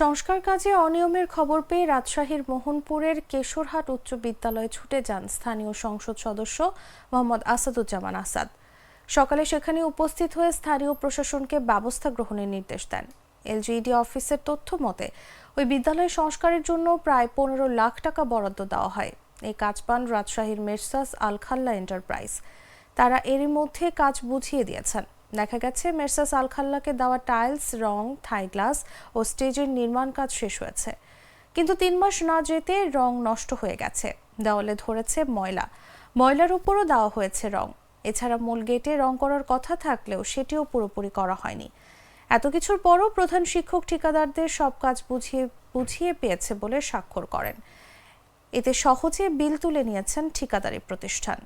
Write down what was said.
সংস্কার কাজে অনিয়মের খবর পেয়ে রাজশাহীর মোহনপুরের কেশরহাট উচ্চ বিদ্যালয়ে ছুটে যান স্থানীয় সংসদ সদস্য মোহাম্মদ আসাদুজ্জামান আসাদ। সকালে সেখানে উপস্থিত হয়ে স্থানীয় প্রশাসনকে ব্যবস্থা গ্রহণের নির্দেশ দেন। এলজিইডি অফিসের তথ্য মতে, ওই বিদ্যালয় সংস্কারের জন্য প্রায় পনেরো লাখ টাকা বরাদ্দ দেওয়া হয়। এই কাজ পান রাজশাহীর মেরসাস আলখাল্লা এন্টারপ্রাইজ। তারা এরই মধ্যে কাজ বুঝিয়ে দিয়েছেন। দেখা গেছে মেরসাস আলখাল্লাকে দেওয়া টাইলস, রং, থাই গ্লাস ও স্টেজের নির্মাণ কাজ শেষ হয়েছে। কিন্তু তিন মাস না যেতে রং নষ্ট হয়ে গেছে। দেওয়ালে ধরেছে ময়লা। ময়লার উপরও দেওয়া হয়েছে রং। এছাড়া মূল গেটে রং করার কথা থাকলেও সেটিও পুরোপুরি করা হয়নি। এত কিছুর পরও প্রধান শিক্ষক ঠিকাদারদের সব কাজ বুঝিয়ে বুঝিয়ে পেয়েছে বলে স্বাক্ষর করেন। এতে সহজে বিল তুলে নিয়েছেন ঠিকাদারি প্রতিষ্ঠান।